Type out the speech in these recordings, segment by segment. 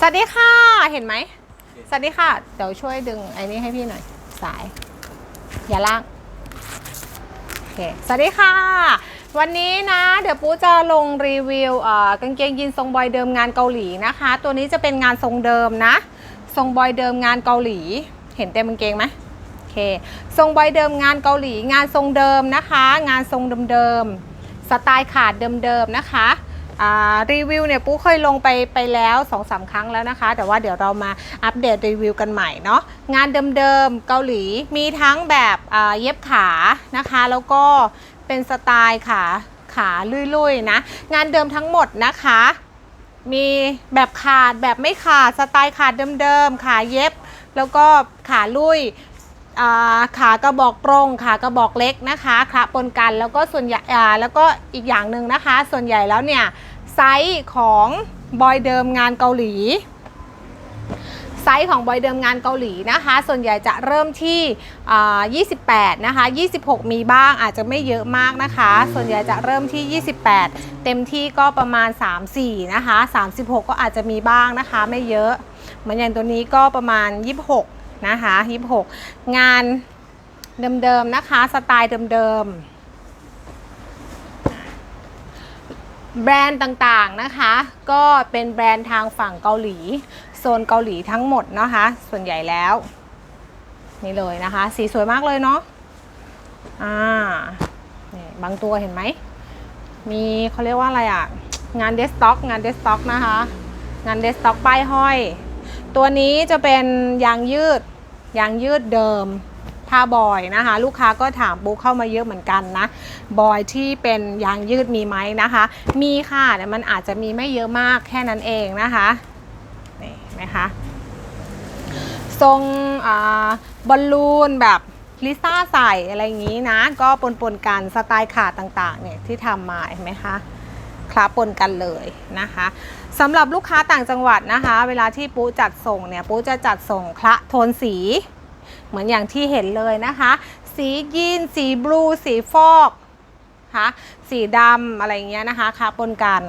สวัสดีค่ะเห็นไหมสวัสดีค่ะ เดี๋ยวช่วยดึงไอ้นี่ให้พี่หน่อย สาย อย่าลากโอเคสวัสดีค่ะ วันนี้นะ เดี๋ยวปูจะลงรีวิวเอ่อกางเกงยีนทรงบอยเดิมงานเกาหลีนะคะ ตัวนี้จะเป็นงานทรงเดิมนะ ทรงบอยเดิมงานเกาหลี เห็นเต็มกางเกงไหมโอเค ทรงบอยเดิมงานเกาหลี งานทรงเดิมนะคะ งานทรงเดิมๆสไตล์ขาดเดิมๆนะคะ รีวิวเนี่ยปูเคยลงไปไปแล้ว2อสาครั้งแล้วนะคะ แต่ว่าเดี๋ยวเรามาอัปเดตรีวิวกันใหม่เนาะงานเดิมๆเกาหลีมีทั้งแบบเย็บขานะคะ แล้วก็เป็นสไตล์ขาขาลุยๆนะ งานเดิมทั้งหมดนะคะ มีแบบขาดแบบไม่ขาดสไตล์ขาดเดิมๆขาเย็บ แล้วก็ขาลุยขากระบอกตรงขากระบอกเล็กนะคะขาปนกันแล้วก็ส่วนใหญ่แล้วก็อีกอย่างหนึ่งนะคะ ส่วนใหญ่แล้วเนี่ย ไซส์ของบอยเดิมงานเกาหลี ไซส์ของบอยเดิมงานเกาหลีนะคะ ส่วนใหญ่จะเริ่มที่ 28 นะคะ 26 มีบ้างอาจจะไม่เยอะมากนะคะ ส่วนใหญ่จะเริ่มที่ 28 เต็มที่ก็ประมาณ 34 นะคะ 36 ก็อาจจะมีบ้างนะคะ ไม่เยอะเหมือนอย่างตัวนี้ก็ประมาณ 26 นะคะ 26 งานเดิมๆนะคะ สไตล์เดิมๆ แบรนด์ต่างๆนะคะ ก็เป็นแบรนด์ทางฝั่งเกาหลี โซนเกาหลีทั้งหมดนะคะ ส่วนใหญ่แล้ว นี่เลยนะคะ สีสวยมากเลยเนาะอ่านี่บางตัวเห็นไหม มีเขาเรียกว่าอะไรอะ่ะ งานเดสต็อก งานเดสต็อกนะคะ งานเดสต็อกป้ายห้อย ตัวนี้จะเป็นยางยืด ยางยืดเดิม ผ้าบอยนะคะ ลูกค้าก็ถามปุ๊เข้ามาเยอะเหมือนกันนะ บอยที่เป็นยางยืดมีไหมนะคะ มีค่ะแต่มันอาจจะมีไม่เยอะมากแค่นั้นเองนะคะนี่ไหมคะทรงอบอลลูนแบบลิซ่าใส่อะไรอย่างนี้นะ ก็ปนปนกันสไตล์ขาดต่างๆเนี่ยที่ทำมาเห็นไหมคะคล้าปนกันเลยนะคะสำหรับลูกค้าต่างจังหวัดนะคะ เวลาที่ปูจัดส่งเนี่ยปูจะจัดส่งคละโทนสี เหมือนอย่างที่เห็นเลยนะคะ สียีน สีบลู สีฟอกคะสีดำอะไรเงี้ยนะคะคะปนกัน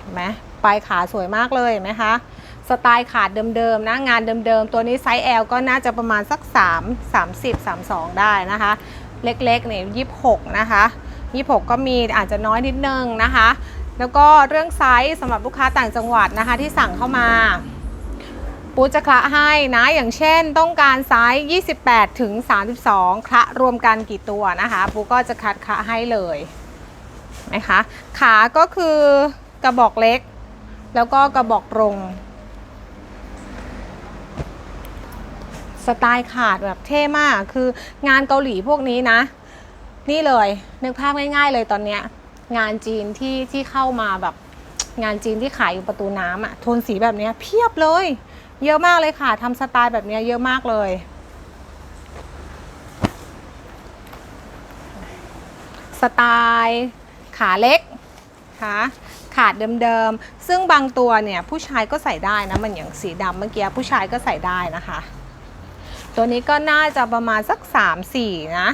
เห็นไหมปลายขาสวยมากเลยเห็นไหมคะสไตล์ขาดเดิมๆนะงานเดิมๆ ตัวนี้ไซส์ L ก็น่าจะประมาณสัก 3 30 32 ได้นะคะ เล็กๆเนี่ย26 นะคะ26 ก็มีอาจจะน้อยนิดนึงนะคะ แล้วก็เรื่องไซส์สำหรับลูกค้าต่างจังหวัดนะคะที่สั่งเข้ามา ปูจะคละให้นะ อย่างเช่นต้องการไซส์ 28 ถึง 32 คละรวมกันกี่ตัวนะคะ ปูก็จะคัดคละให้เลยนะคะ ขาก็คือกระบอกเล็ก แล้วก็กระบอกตรงสไตล์ขาดแบบเท่มากคืองานเกาหลีพวกนี้นะ นี่เลยนึกภาพง่าย ๆ เลยตอนเนี้ยงานจีนที่ที่เข้ามาแบบงานจีนที่ขายอยู่ประตูน้ำอะโทนสีแบบเนี้ยเพียบเลย เยอะมากเลยค่ะทำสไตล์แบบเนี้ยเยอะมากเลย สไตล์ขาเล็กค่ะขาดเดิมๆ ซึ่งบางตัวเนี่ยผู้ชายก็ใส่ได้นะ มันอย่างสีดำเมื่อกี้ผู้ชายก็ใส่ได้นะคะ ตัวนี้ก็น่าจะประมาณสัก 3-4 นะ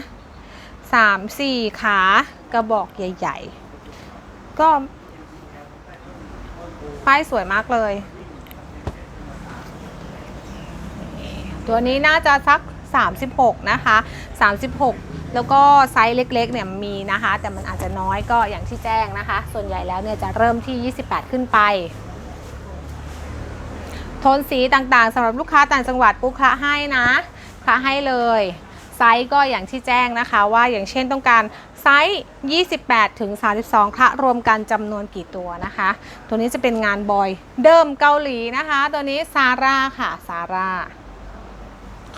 3-4 ขากระบอกใหญ่ ๆ ก็ป้ายสวยมากเลย ตัวนี้น่าจะสัก 36 นะคะ 36 แล้วก็ไซส์เล็กๆเนี่ยมีนะคะ แต่มันอาจจะน้อยก็อย่างที่แจ้งนะคะ ส่วนใหญ่แล้วเนี่ยจะเริ่มที่ 28 ขึ้นไป โทนสีต่างๆสำหรับลูกค้าต่างจังหวัดปุ๊กคะให้นะคะให้เลยไซส์ก็อย่างที่แจ้งนะคะว่าอย่างเช่นต้องการไซส์ 28 ถึง 32คะรวมกันจำนวนกี่ตัวนะคะ ตัวนี้จะเป็นงานบอยเดิมเกาหลีนะคะ ตัวนี้ซาร่าค่ะซาร่า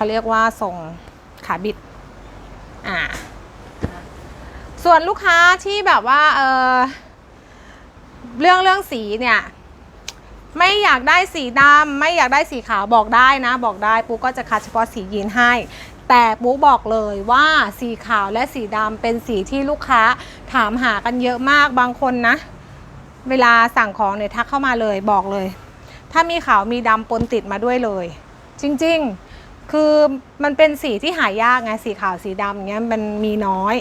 เขาเรียกว่าทรงขาบิด อ่า ส่วนลูกค้าที่แบบว่า เออเรื่องเรื่องสีเนี่ย ไม่อยากได้สีดำไม่อยากได้สีขาวบอกได้นะ บอกได้ปุ๊กก็จะคัดเฉพาะสียีนให้ แต่ปุ๊กบอกเลยว่าสีขาวและสีดำเป็นสีที่ลูกค้าถามหากันเยอะมากบางคนนะ เวลาสั่งของเนี่ยทักเข้ามาเลยบอกเลย ถ้ามีขาวมีดำปนติดมาด้วยเลย จริง ๆ คือมันเป็นสีที่หายากไงสีขาวสีดำเงี้ยมันมีน้อย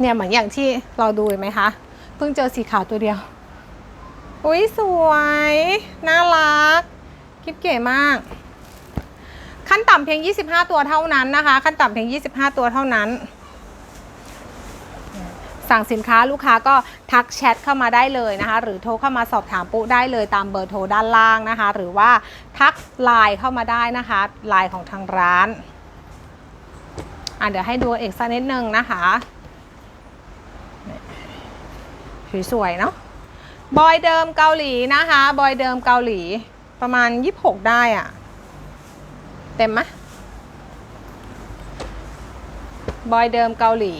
เนี่ยเหมือนอย่างที่เราดูไหมคะ เพิ่งเจอสีขาวตัวเดียว อุ้ยสวย น่ารักคลิปเก๋มาก ขั้นต่ำเพียง 25 ตัวเท่านั้นนะคะ ขั้นต่ำเพียง 25 ตัวเท่านั้น สั่งสินค้าลูกค้าก็ทักแชทเข้ามาได้เลยนะคะ หรือโทรเข้ามาสอบถามปุ๊ได้เลยตามเบอร์โทรด้านล่างนะคะ หรือว่าทักไลน์เข้ามาได้นะคะไลน์ของทางร้านอะเดี๋ยวให้ดูอีกสักนิดนึงนะคะสวยๆเนาะบอยเดิมเกาหลีนะคะ บอยเดิมเกาหลีประมาณ 26 ได้อะเต็มไหมบอยเดิมเกาหลี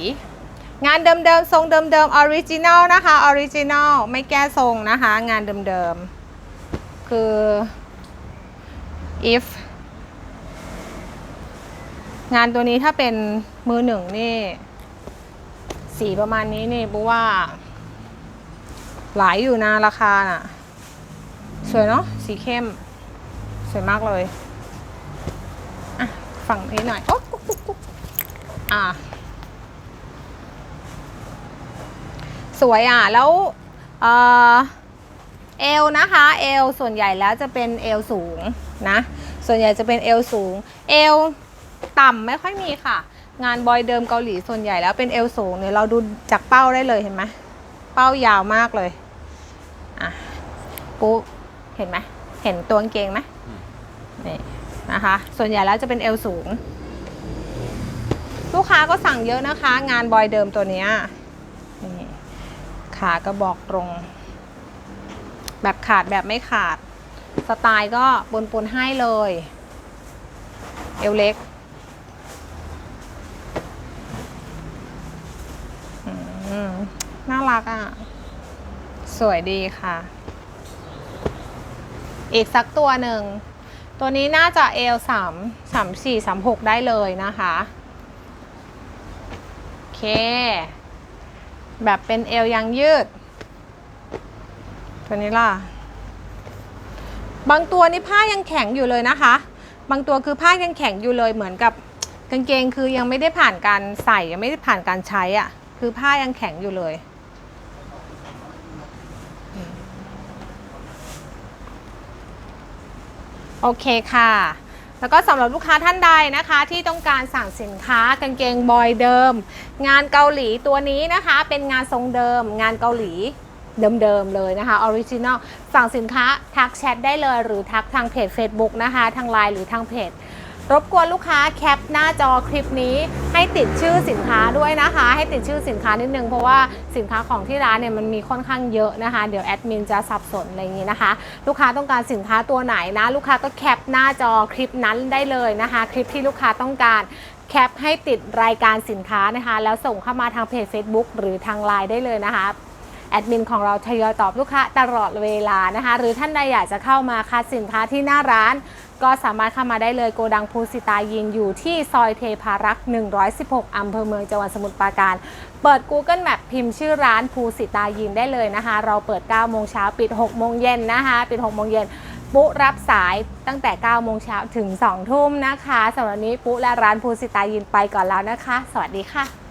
งานเดิมๆ ทรงเดิมๆออริจินัลนะคะออริจินัลไม่แก้ทรงนะคะ งานเดิมๆ คือ if งานตัวนี้ถ้าเป็นมือหนึ่งนี่ สีประมาณนี้นี่บูว่า หลายอยู่นะราคาน่ะ สวยเนาะสีเข้ม สวยมากเลย อะ ฝั่งนี้หน่อย โอ๊ะอะ สวยอะ แล้วเอ่อเอวนะคะเอวส่วนใหญ่แล้วจะเป็นเอวสูงนะ ส่วนใหญ่จะเป็นเอวสูงเอวต่ำไม่ค่อยมีค่ะ งานบอยเดิมเกาหลีส่วนใหญ่แล้วเป็นเอวสูงเนี่ยเราดูจากเป้าได้เลยเห็นไหมเป้ายาวมากเลยอะปุ๊เห็นไหมเห็นตัวกางเกงไหมนี่นะคะ ส่วนใหญ่แล้วจะเป็นเอวสูง ลูกค้าก็สั่งเยอะนะคะ งานบอยเดิมตัวเนี้ย ขากระบอกตรง แบบขาดแบบไม่ขาด สไตล์ก็ปนปนๆให้เลย เอวเล็กน่ารักอะ สวยดีค่ะ อีกสักตัวหนึ่ง ตัวนี้น่าจะเอลสามสามสี่สามหกได้เลยนะคะ โอเค แบบเป็นเอวยางยืด ตัวนี้ล่ะ บางตัวนี่ผ้ายังแข็งอยู่เลยนะคะ บางตัวคือผ้ายังแข็งอยู่เลยเหมือนกับกางเกงคือยังไม่ได้ผ่านการใส่ยังไม่ได้ผ่านการใช้อะ่ะ คือผ้ายังแข็งอยู่เลย โอเคค่ะ แล้วก็สำหรับลูกค้าท่านใดนะคะ ที่ต้องการสั่งสินค้ากางเกงบอยเดิม งานเกาหลีตัวนี้นะคะ เป็นงานทรงเดิม งานเกาหลีเดิมๆเลยนะคะออริจินอลสั่งสินค้าทักแชทได้เลย หรือทักทางเพจ Facebook นะคะ ทางไลน์หรือทางเพจ รบกวนลูกค้าแคปหน้าจอคลิปนี้ ให้ติดชื่อสินค้าด้วยนะคะ ให้ติดชื่อสินค้านิดนึงเพราะว่าสินค้าของที่ร้านเนี่ยมันมีค่อนข้างเยอะนะคะ เดี๋ยวแอดมินจะสับสนอะไรอย่างนี้นะคะ ลูกค้าต้องการสินค้าตัวไหนนะ ลูกค้าก็แคปหน้าจอคลิปนั้นได้เลยนะคะ คลิปที่ลูกค้าต้องการแคปให้ติดรายการสินค้านะคะ แล้วส่งเข้ามาทางเพจ Facebook หรือทางไลน์ได้เลยนะคะ แอดมินของเราทยอยตอบลูกค้าตลอดเวลานะคะ หรือท่านใดอยากจะเข้ามาคัดสินค้าที่หน้าร้าน ก็สามารถเข้ามาได้เลยโกดังภูสิตายินอยู่ที่ซอยเทพารักษ์116 อำเภอเมืองจังหวัดสมุทรปราการ เปิด Google Map พิมพ์ชื่อร้านภูสิตายินได้เลยนะคะ เราเปิด 9 โมงเช้าปิด 6 โมงเย็นนะคะ ปิด 6 โมงเย็นปุ๊รับสายตั้งแต่ 9 โมงเช้าถึง 2 ทุ่มนะคะสำหรับนี้ปุ๊และร้านภูสิตายินไปก่อนแล้วนะคะ สวัสดีค่ะ